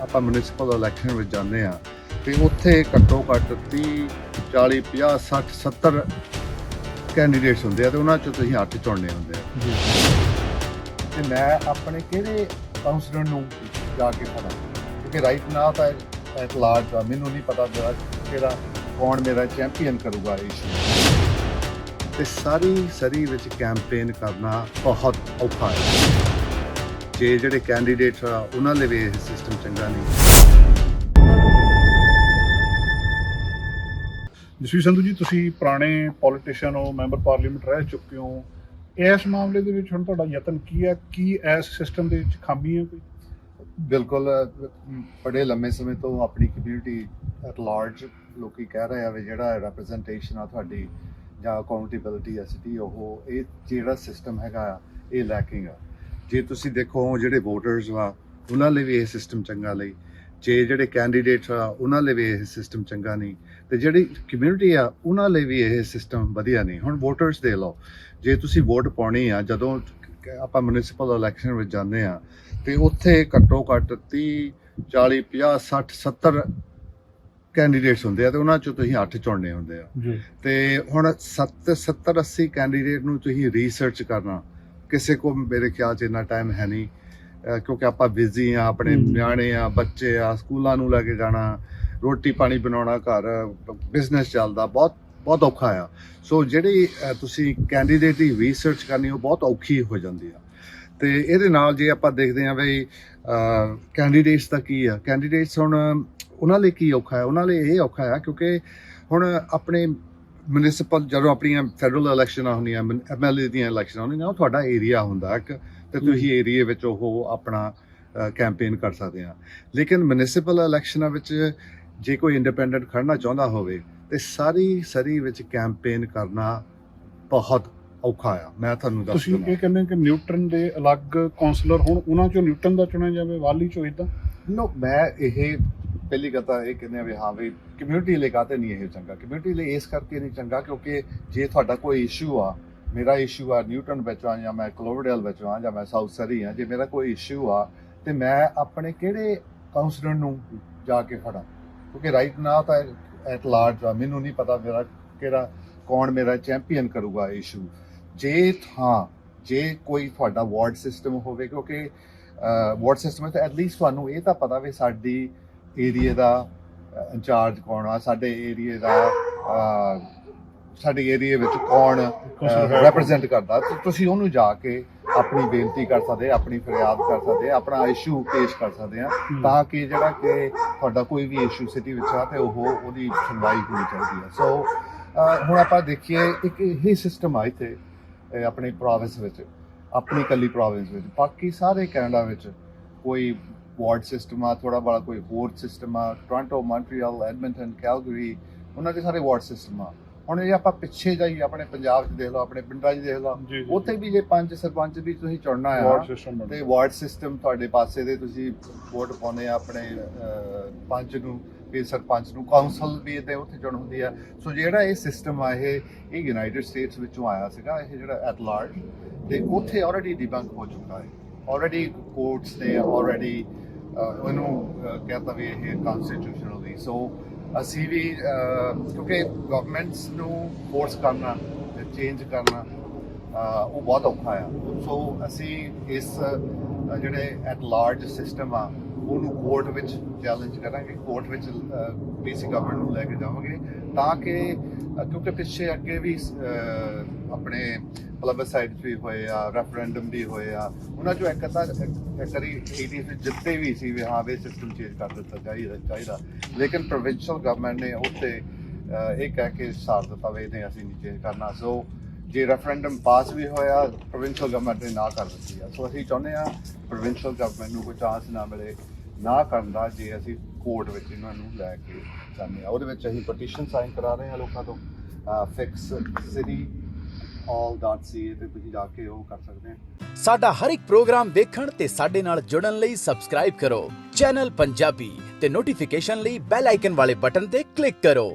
ਆਪਾਂ municipal election ਵਿੱਚ ਜਾਂਦੇ ਆ ਤੇ ਉੱਥੇ ਘੱਟੋ ਘੱਟ 30 40 50 60 70 ਕੈਂਡੀਡੇਟਸ ਹੁੰਦੇ ਆ ਤੇ ਉਹਨਾਂ ਚੋਂ ਤੁਸੀਂ ਅੱਠ ਚੁਣਨੇ ਹੁੰਦੇ ਆ। ਤੇ ਮੈਂ ਆਪਣੇ ਕਿਹੜੇ ਕਾਉਂਸਲਰ ਨੂੰ ਜਾ ਕੇ ਫੜਾ ਕਿਉਂਕਿ ਰਾਈਟ ਨਾ ਤਾਂ ਐਟ ਲਾਰਜ ਮੈਨੂੰ ਨਹੀਂ ਪਤਾ ਮੇਰਾ ਕਿਹੜਾ ਕੌਣ ਮੇਰਾ ਚੈਂਪੀਅਨ ਕਰੂਗਾ ਇਸ ਤੇ ਸਾਰੀ ਸਰੀ ਵਿੱਚ ਕੈਂਪੇਨ ਕਰਨਾ ਬਹੁਤ ਔਖਾ ਹੈ। ਜੇ ਜਿਹੜੇ ਕੈਂਡੀਡੇਟ ਆ ਉਹਨਾਂ ਲਈ ਵੀ ਇਹ ਸਿਸਟਮ ਚੰਗਾ ਨਹੀਂ। ਜਸਵੀਰ ਸੰਧੂ ਜੀ ਤੁਸੀਂ ਪੁਰਾਣੇ ਪੋਲੀਟੀਸ਼ੀਅਨ ਹੋ ਮੈਂਬਰ ਪਾਰਲੀਮੈਂਟ ਰਹਿ ਚੁੱਕੇ ਹੋ। ਇਸ ਮਾਮਲੇ ਦੇ ਵਿੱਚ ਹੁਣ ਤੁਹਾਡਾ ਯਤਨ ਕੀ ਹੈ? ਕੀ ਇਸ ਸਿਸਟਮ ਦੇ ਵਿੱਚ ਖਾਮੀ ਹੈ ਕੋਈ? ਬਿਲਕੁਲ ਬੜੇ ਲੰਮੇ ਸਮੇਂ ਤੋਂ ਆਪਣੀ ਕਮਿਊਨਿਟੀ ਐਟ ਲਾਰਜ ਲੋਕੀ ਕਹਿ ਰਹੇ ਆ ਵੀ ਜਿਹੜਾ ਰਿਪਰੈਜ਼ੈਂਟੇਸ਼ਨ ਆ ਤੁਹਾਡੀ ਜਾਂ ਅਕਾਊਂਟੇਬਿਲਟੀ ਆ ਸਿਟੀ ਉਹ ਇਹ ਜਿਹੜਾ ਸਿਸਟਮ ਹੈਗਾ ਆ ਇਹ ਲੈਕਿੰਗ ਆ। ਜੇ ਤੁਸੀਂ ਦੇਖੋ ਜਿਹੜੇ ਵੋਟਰਸ ਆ ਉਹਨਾਂ ਲਈ ਵੀ ਇਹ ਸਿਸਟਮ ਚੰਗਾ ਨਹੀਂ ਜੇ ਜਿਹੜੇ ਕੈਂਡੀਡੇਟ ਆ ਉਹਨਾਂ ਲਈ ਵੀ ਇਹ ਸਿਸਟਮ ਚੰਗਾ ਨਹੀਂ। ਤੇ ਜਿਹੜੀ ਕਮਿਊਨਿਟੀ ਆ ਉਹਨਾਂ ਲਈ ਵੀ ਇਹ ਸਿਸਟਮ ਵਧੀਆ ਨਹੀਂ। ਹੁਣ ਵੋਟਰਸ ਦੇ ਲਓ। ਜੇ ਤੁਸੀਂ ਵੋਟ ਪਾਉਣੀ ਆ ਜਦੋਂ ਆਪਾਂ ਮਿਊਨਿਸਪਲ ਇਲੈਕਸ਼ਨ ਵਿੱਚ ਜਾਂਦੇ ਆ ਤੇ ਉੱਥੇ ਘੱਟੋ ਘੱਟ 30 40 50 60 70 ਕੈਂਡੀਡੇਟਸ ਹੁੰਦੇ ਆ ਤੇ ਉਹਨਾਂ ਚੋਂ ਤੁਸੀਂ ਅੱਠ ਚੁਣਨੇ ਹੁੰਦੇ ਆ। ਤੇ ਹੁਣ 70 70 80 ਕੈਂਡੀਡੇਟ ਨੂੰ ਤੁਸੀਂ ਰਿਸਰਚ ਕਰਨਾ। ਕਿਸੇ ਕੋ ਮੇਰੇ ਖਿਆਲ 'ਚ ਇੰਨਾ ਟਾਈਮ ਹੈ ਨਹੀਂ ਕਿਉਂਕਿ ਆਪਾਂ ਬਿਜ਼ੀ ਆ ਆਪਣੇ। ਨਿਆਣੇ ਆ ਬੱਚੇ ਆ ਸਕੂਲਾਂ ਨੂੰ ਲੈ ਕੇ ਜਾਣਾ ਰੋਟੀ ਪਾਣੀ ਬਣਾਉਣਾ ਘਰ ਬਿਜ਼ਨਸ ਚੱਲਦਾ ਬਹੁਤ ਬਹੁਤ ਔਖਾ ਆ। ਸੋ ਜਿਹੜੀ ਤੁਸੀਂ ਕੈਂਡੀਡੇਟ ਦੀ ਰਿਸਰਚ ਕਰਨੀ ਉਹ ਬਹੁਤ ਔਖੀ ਹੋ ਜਾਂਦੀ ਆ। ਤੇ ਇਹਦੇ ਨਾਲ ਜੇ ਆਪਾਂ ਦੇਖਦੇ ਹਾਂ ਬਈ ਕੈਂਡੀਡੇਟਸ ਦਾ ਕੀ ਆ? ਕੈਂਡੀਡੇਟਸ ਹੁਣ ਉਹਨਾਂ ਲਈ ਕੀ ਔਖਾ ਹੈ? ਉਹਨਾਂ ਲਈ ਇਹ ਔਖਾ ਹੈ ਕਿਉਂਕਿ ਹੁਣ ਆਪਣੇ ਮਿਊਨਿਸਪਲ ਜਦੋਂ ਆਪਣੀਆਂ ਫੈਡਰਲ ਇਲੈਕਸ਼ਨਾਂ ਹੁੰਦੀਆਂ ਐਮਐਲਏ ਦੀਆਂ ਇਲੈਕਸ਼ਨਾਂ ਹੁੰਦੀਆਂ ਉਹ ਤੁਹਾਡਾ ਏਰੀਆ ਹੁੰਦਾ ਇੱਕ ਤੇ ਤੁਸੀਂ ਏਰੀਆ ਵਿੱਚ ਉਹ ਆਪਣਾ ਕੈਂਪੇਨ ਕਰ ਸਕਦੇ ਆ। ਲੇਕਿਨ ਮਿਊਨਿਸਪਲ ਇਲੈਕਸ਼ਨਾਂ ਵਿੱਚ ਜੇ ਕੋਈ ਇੰਡੀਪੈਂਡੈਂਟ ਖੜਨਾ ਚਾਹੁੰਦਾ ਹੋਵੇ ਤੇ ਸਾਰੀ ਸਰੀ ਵਿੱਚ ਕੈਂਪੇਨ ਕਰਨਾ ਬਹੁਤ ਔਖਾ ਆ। ਮੈਂ ਤੁਹਾਨੂੰ ਦੱਸ ਤੁਸੀਂ ਇਹ ਕਹਿੰਦੇ ਕਿ ਨਿਊਟਨ ਦੇ ਅਲੱਗ ਕਾਉਂਸਲਰ ਹੁਣ ਉਹਨਾਂ ਚੋਂ ਨਿਊਟਨ ਦਾ ਚੁਣਿਆ ਜਾਵੇ ਵਾਲੀ ਚੋਂ ਇਦਾਂ ਨੋ ਮੈਂ ਇਹ ਪਹਿਲੀ ਗੱਲ ਤਾਂ ਇਹ ਕਹਿੰਦੇ ਆ ਵੀ ਹਾਂ ਵੀ ਕਮਿਊਨਿਟੀ ਲਈ ਕਾਤੇ ਨਹੀਂ ਇਹ ਚੰਗਾ? ਕਮਿਊਨਿਟੀ ਲਈ ਇਸ ਕਰਕੇ ਨਹੀਂ ਚੰਗਾ ਕਿਉਂਕਿ ਜੇ ਤੁਹਾਡਾ ਕੋਈ ਇਸ਼ੂ ਆ, ਮੇਰਾ ਇਸ਼ੂ ਆ ਨਿਊਟਨ ਵਿੱਚ ਆ ਜਾਂ ਮੈਂ ਕਲੋਵਰਡੇਲ ਵਿੱਚ ਆ ਜਾਂ ਮੈਂ ਸਾਊਥ ਸਰੀ ਆ, ਜੇ ਮੇਰਾ ਕੋਈ ਇਸ਼ੂ ਆ ਤੇ ਮੈਂ ਆਪਣੇ ਕਿਹੜੇ ਕਾਉਂਸਲਰ ਨੂੰ ਜਾ ਕੇ ਫੜਾਂ? ਕਿਉਂਕਿ ਰਾਈਟ ਨਾ ਤਾਂ ਐਟ ਲਾਰਜ ਆ, ਮੈਨੂੰ ਨਹੀਂ ਪਤਾ ਮੇਰਾ ਕਿਹੜਾ, ਕੌਣ ਮੇਰਾ ਚੈਂਪੀਅਨ ਕਰੂਗਾ ਇਸ਼ੂ ਜੇ ਹਾਂ, ਜੇ ਕੋਈ ਤੁਹਾਡਾ ਵਾਰਡ ਸਿਸਟਮ ਹੋਵੇ ਕਿਉਂਕਿ ਵਾਰਡ ਸਿਸਟਮ ਹੈ ਤਾਂ ਐਟਲੀਸਟ ਤੁਹਾਨੂੰ ਇਹ ਤਾਂ ਪਤਾ ਵੀ ਸਾਡੀ ਏਰੀਆ ਦਾ ਇੰਚਾਰਜ ਕੌਣ ਆ? ਸਾਡੇ ਏਰੀਆ ਦਾ ਸਾਡੇ ਏਰੀਆ ਵਿੱਚ ਕੌਣ ਰਿਪਰੈਜ਼ੈਂਟ ਕਰਦਾ? ਤੁਸੀਂ ਉਹਨੂੰ ਜਾ ਕੇ ਆਪਣੀ ਬੇਨਤੀ ਕਰ ਸਕਦੇ ਆਪਣੀ ਫਰਿਆਦ ਕਰ ਸਕਦੇ ਆਪਣਾ ਇਸ਼ੂ ਪੇਸ਼ ਕਰ ਸਕਦੇ ਆ ਤਾਂ ਕਿ ਜਿਹੜਾ ਕਿ ਤੁਹਾਡਾ ਕੋਈ ਵੀ ਇਸ਼ੂ ਸਿਟੀ ਵਿੱਚ ਆ ਤੇ ਉਹ ਉਹਦੀ ਸੁਣਵਾਈ ਹੋਣੀ ਚਾਹੀਦੀ ਹੈ ਸੋ ਹੁਣ ਆਪਾਂ ਦੇਖੀਏ ਇੱਕ ਇਹ ਸਿਸਟਮ ਆ ਇੱਥੇ ਆਪਣੀ ਪ੍ਰੋਵਿੰਸ ਵਿੱਚ ਆਪਣੀ ਕੱਲੀ ਪ੍ਰੋਵਿੰਸ ਵਿੱਚ। ਬਾਕੀ ਸਾਰੇ ਕੈਨੇਡਾ ਵਿੱਚ ਕੋਈ ਵਾਰਡ ਸਿਸਟਮ ਆ ਥੋੜਾ ਬੜਾ ਕੋਈ ਹੋਰ ਸਿਸਟਮ ਆ ਟੋਰਾਂਟੋ ਮੌਂਟਰੀਅਲ ਐਡਮਿੰਟਨ ਕੈਲਗਰੀ ਉਹਨਾਂ ਦੇ ਸਾਰੇ ਵਾਰਡ ਸਿਸਟਮ ਆ। ਹੁਣ ਇਹ ਆਪਾਂ ਪਿੱਛੇ ਜਾਈ ਆਪਣੇ ਪੰਜਾਬ 'ਚ ਦੇਖ ਲਓ ਆਪਣੇ ਪਿੰਡਾਂ 'ਚ ਦੇਖ ਲਓ। ਜੀ ਉੱਥੇ ਵੀ ਜੇ ਪੰਜ ਸਰਪੰਚ ਵੀ ਤੁਸੀਂ ਚੁਣਨਾ ਆ ਤੇ ਵਾਰਡ ਸਿਸਟਮ ਤੁਹਾਡੇ ਪਾਸੇ ਦੇ ਤੁਸੀਂ ਵੋਟ ਪਾਉਂਦੇ ਆ ਆਪਣੇ ਪੰਚ ਨੂੰ ਫਿਰ ਸਰਪੰਚ ਨੂੰ ਕਾਉਂਸਲ ਵੀ ਤੇ ਉੱਥੇ ਚੁਣ ਹੁੰਦੀ ਆ। ਸੋ ਜਿਹੜਾ ਇਹ ਸਿਸਟਮ ਆ ਇਹ ਇਹ ਯੂਨਾਈਟਿਡ ਸਟੇਟਸ ਵਿੱਚੋਂ ਆਇਆ ਸੀਗਾ ਇਹ ਜਿਹੜਾ ਐਟ ਲਾਰਜ ਤੇ ਉੱਥੇ ਆਲਰੇਡੀ ਡਿਬੰਕ ਹੋ ਚੁੱਕਾ ਹੈ। ਆਲਰੇਡੀ ਕੋਰਟਸ ਨੇ ਆਲਰੇਡੀ ਉਹਨੂੰ ਅਹ, ਕਹਿੰਦਾ ਵੀ ਇਹ ਕਨਸਟੀਟਿਊਸ਼ਨਲੀ ਸੋ ਅਸੀਂ ਵੀ ਕਿਉਂਕਿ ਗਵਰਨਮੈਂਟਸ ਨੂੰ ਫੋਰਸ ਕਰਨਾ ਤੇ ਚੇਂਜ ਕਰਨਾ ਉਹ ਬਹੁਤ ਔਖਾ ਆ। ਸੋ ਅਸੀਂ ਇਸ ਜਿਹੜੇ ਐਟ ਲਾਰਜ ਸਿਸਟਮ ਆ ਉਹਨੂੰ ਕੋਰਟ ਵਿੱਚ ਚੈਲੰਜ ਕਰਾਂਗੇ। ਕੋਰਟ ਵਿੱਚ ਬੀਸੀ ਗਵਰਨਮੈਂਟ ਨੂੰ ਲੈ ਕੇ ਜਾਵਾਂਗੇ ਤਾਂ ਕਿ ਕਿਉਂਕਿ ਪਿੱਛੇ ਅੱਗੇ ਵੀ ਅਹ, ਆਪਣੇ ਪਲਬਸਾਈਡ ਵੀ ਹੋਏ ਆ ਰੈਫਰੈਂਡਮ ਵੀ ਹੋਏ ਆ ਉਹਨਾਂ ਚੋਂ ਇੱਕ ਤਾਂ ਇੱਕ 80 ਵਿੱਚ ਜਿੱਤੇ ਵੀ ਸੀ ਵੀ ਹਾਂ ਵੀ ਸਿਸਟਮ ਚੇਂਜ ਕਰ ਦਿੱਤਾ ਚਾਹੀਦਾ ਚਾਹੀਦਾ। ਲੇਕਿਨ ਪ੍ਰੋਵਿੰਸ਼ੀਅਲ ਗਵਰਨਮੈਂਟ ਨੇ ਉੱਤੇ ਇਹ ਕਹਿ ਕੇ ਸਾਰ ਦਿੱਤਾ ਵੀ ਇਹਨੇ ਅਸੀਂ ਨਹੀਂ ਚੇਂਜ ਕਰਨਾ। ਸੋ ਜੇ ਰੈਫਰੈਂਡਮ ਪਾਸ ਵੀ ਹੋਇਆ ਪ੍ਰੋਵਿੰਸ਼ੀਅਲ ਗਵਰਨਮੈਂਟ ਨੇ ਨਾ ਕਰ ਦਿੱਤੀ ਆ। ਸੋ ਅਸੀਂ ਚਾਹੁੰਦੇ ਆ ਪ੍ਰੋਵਿੰਸ਼ੀਅਲ ਗਵਰਨਮੈਂਟ ਨੂੰ ਕੋਈ ਚਾਂਸ ਨਾ ਮਿਲੇ। ਨਾ ਕਰਨ ਦਾ ਜੇ ਅਸੀਂ ਕੋਰਟ ਵਿੱਚ ਇਹਨਾਂ ਨੂੰ ਲੈ ਕੇ ਜਾਂਦੇ ਆ ਉਹਦੇ ਵਿੱਚ ਅਸੀਂ ਪਟੀਸ਼ਨ ਸਾਈਨ ਕਰਾ ਰਹੇ ਹਾਂ ਲੋਕਾਂ ਤੋਂ। ਫਿਕਸ ਸਿਟੀ all.ca ਤੇ ਤੁਸੀਂ ਜਾ ਕੇ ਉਹ ਕਰ ਸਕਦੇ ਆ ਸਾਡਾ ਹਰ ਇੱਕ ਪ੍ਰੋਗਰਾਮ ਦੇਖਣ ਤੇ ਸਾਡੇ ਨਾਲ ਜੁੜਨ ਲਈ ਸਬਸਕ੍ਰਾਈਬ ਕਰੋ। ਚੈਨਲ ਪੰਜਾਬੀ ਤੇ ਨੋਟੀਫਿਕੇਸ਼ਨ ਲਈ ਬੈਲ ਆਈਕਨ ਵਾਲੇ ਬਟਨ ਤੇ ਕਲਿੱਕ ਕਰੋ।